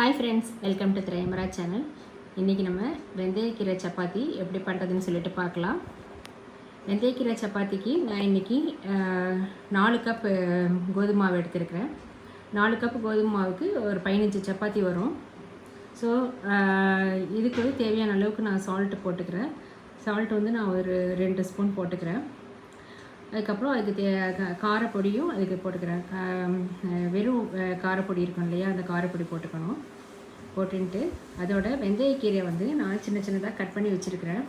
Hi friends welcome to திரையமரா channel இன்றைக்கி நம்ம வெந்தயக்கீரை சப்பாத்தி எப்படி பண்ணுறதுன்னு சொல்லிட்டு பார்க்கலாம். வெந்தயக்கீரை சப்பாத்திக்கு நான் இன்றைக்கி நாலு கப் கோதுமை மாவு எடுத்திருக்கிறேன். நாலு கப் கோதுமை மாவுக்கு ஒரு பதினஞ்சு சப்பாத்தி வரும். ஸோ இதுக்கு வந்து தேவையான அளவுக்கு நான் சால்ட்டு போட்டுக்கிறேன். சால்ட் வந்து நான் ஒரு ரெண்டு ஸ்பூன் போட்டுக்கிறேன். அதுக்கப்புறம் அதுக்கு தே காரப்பொடியும் அதுக்கு போட்டுக்கிறேன். வெறும் காரப்பொடி இருக்கும் இல்லையா அந்த காரப்பொடி போட்டுக்கணும். போட்டுன்ட்டு அதோட வெந்தயக்கீரை வந்து நான் சின்ன சின்னதாக கட் பண்ணி வச்சுருக்கிறேன்.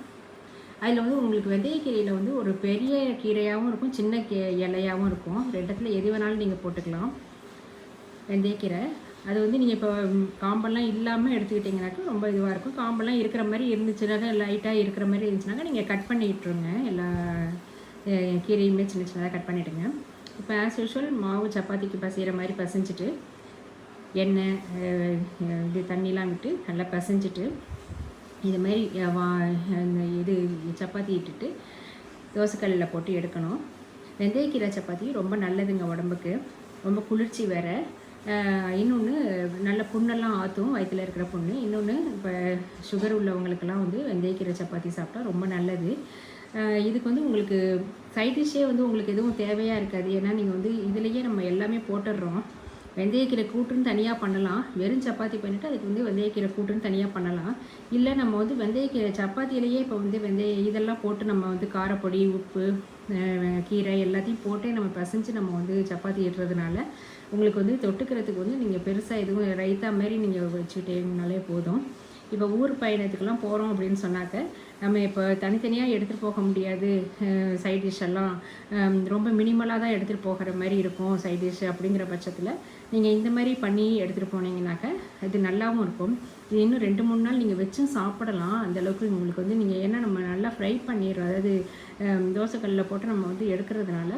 அதில் வந்து உங்களுக்கு வெந்தயக்கீரையில் வந்து ஒரு பெரிய கீரையாகவும் இருக்கும் சின்ன கீ இலையாகவும் இருக்கும். ரெண்டத்தில் எது வேணாலும் நீங்கள் போட்டுக்கலாம். வெந்தயக்கீரை அது வந்து நீங்கள் இப்போ காம்பெல்லாம் இல்லாமல் எடுத்துக்கிட்டிங்கனாக்கா ரொம்ப இதுவாக இருக்கும். காம்பெல்லாம் இருக்கிற மாதிரி இருந்துச்சுனாக்கா லைட்டாக இருக்கிற மாதிரி இருந்துச்சுனாக்கா நீங்கள் கட் பண்ணி எல்லா கீரையுமே சின்ன சின்னதாக கட் பண்ணிவிடுங்க இப்போ ஆஸ் யூஷுவல் மாவு சப்பாத்திக்கு பசைகிற மாதிரி பசைஞ்சிட்டு எண்ணெய் இது தண்ணிலாம் விட்டு நல்லா பசைஞ்சிட்டு இது மாதிரி வா இந்த இது சப்பாத்தி இட்டுட்டு தோசைக்கல்லில் போட்டு எடுக்கணும். வெந்தயக்கீரை சப்பாத்தி ரொம்ப நல்லதுங்க உடம்புக்கு. ரொம்ப குளிர்ச்சி வேறு. இன்னொன்று நல்ல புண்ணெல்லாம் ஆற்றும் வயிற்றில் இருக்கிற புண்ணு. இன்னொன்று இப்போ சுகர் உள்ளவங்களுக்கெல்லாம் வந்து வெந்தயக்கீரை சப்பாத்தி சாப்பிட்டா ரொம்ப நல்லது. இதுக்கு வந்து உங்களுக்கு சைட் டிஷ்ஷே வந்து உங்களுக்கு எதுவும் தேவையாக இருக்காது. ஏன்னா நீங்கள் வந்து இதுலேயே நம்ம எல்லாமே போட்டுடுறோம். வெந்தயக்கீரை கூட்டுன்னு தனியாக பண்ணலாம். வெறும் சப்பாத்தி பண்ணிவிட்டு அதுக்கு வந்து வெந்தயக்கீரை கூட்டுன்னு தனியாக பண்ணலாம். இல்லை நம்ம வந்து வெந்தயக்கீரை சப்பாத்தியிலேயே இப்போ வந்து வெந்தய இதெல்லாம் போட்டு நம்ம வந்து காரப்பொடி உப்பு கீரை எல்லாத்தையும் போட்டே நம்ம பசைஞ்சு நம்ம வந்து சப்பாத்தி இடுறதுனால உங்களுக்கு வந்து தொட்டுக்கிறதுக்கு வந்து நீங்கள் பெருசாக எதுவும் ரைத்தா மாதிரி நீங்கள் வச்சுக்கிட்டீங்கனாலே போதும். இப்போ ஊர் பயணத்துக்கெல்லாம் போகிறோம் அப்படின்னு சொன்னாக்க நம்ம இப்போ தனித்தனியாக எடுத்துகிட்டு போக முடியாது சைட் டிஷ் எல்லாம். ரொம்ப மினிமலாக தான் எடுத்துகிட்டு போகிற மாதிரி இருக்கும் சைட் டிஷ் அப்படிங்கிற பட்சத்தில் நீங்கள் இந்த மாதிரி பண்ணி எடுத்துகிட்டு போனீங்கன்னாக்க அது நல்லாவும் இருக்கும். இது இன்னும் ரெண்டு மூணு நாள் நீங்கள் வச்சும் சாப்பிடலாம். அந்தளவுக்கு உங்களுக்கு வந்து நீங்கள் ஏன்னா நம்ம நல்லா ஃப்ரை பண்ணிடுறோம். அதாவது தோசைக்கல்லில் போட்டு நம்ம வந்து எடுக்கிறதுனால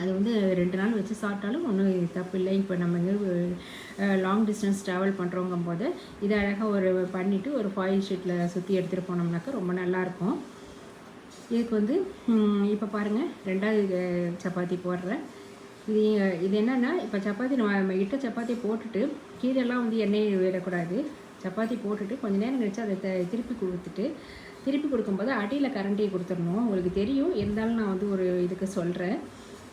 அது வந்து ரெண்டு நாள் வச்சு சாப்பிட்டாலும் ஒன்றும் தப்பு இல்லை. இப்போ நம்ம லாங் டிஸ்டன்ஸ் ட்ராவல் பண்ணுறோங்கும் போது இதை அழகாக ஒரு பண்ணிவிட்டு ஒரு ஃபாயில் ஷீட்டில் சுற்றி எடுத்துகிட்டு போனோம்னாக்கா ரொம்ப நல்லாயிருக்கும் இதுக்கு வந்து இப்போ பாருங்கள் ரெண்டாவது சப்பாத்தி போடுறேன். இது இது என்னென்னா இப்போ சப்பாத்தி நம்ம நம்ம இட்ட சப்பாத்தியை போட்டுட்டு கீழெல்லாம் வந்து எண்ணெய் விடக்கூடாது. சப்பாத்தி போட்டுட்டு கொஞ்ச நேரம் கழிச்சு அதை த- திருப்பி கொடுத்துட்டு திருப்பி கொடுக்கும்போது அடியில் கரண்டியை கொடுத்துடணும். உங்களுக்கு தெரியும். இருந்தாலும் நான் வந்து ஒரு இதுக்கு சொல்கிறேன்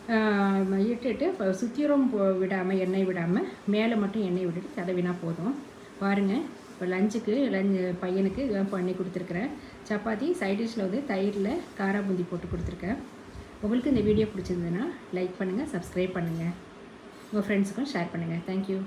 இட்டுட்டு இப்போ சுத்திரம் போ விடாமல் எண்ணெய் விடாமல் மேலே மட்டும் எண்ணெய் விட்டுட்டு தடவினா போதும். பாருங்கள் இப்போ லஞ்சுக்கு லஞ்சு பையனுக்கு பண்ணி கொடுத்துருக்குறேன். சப்பாத்தி சைட் டிஷ்ஷில் வந்து தயிரில் காரா பூந்தி போட்டு கொடுத்துருக்கேன். உங்களுக்கு இந்த வீடியோ பிடிச்சிருந்ததுன்னா லைக் பண்ணுங்கள் சப்ஸ்கிரைப் பண்ணுங்கள் உங்கள் ஃப்ரெண்ட்ஸுக்கும் ஷேர் பண்ணுங்கள் தேங்க்யூ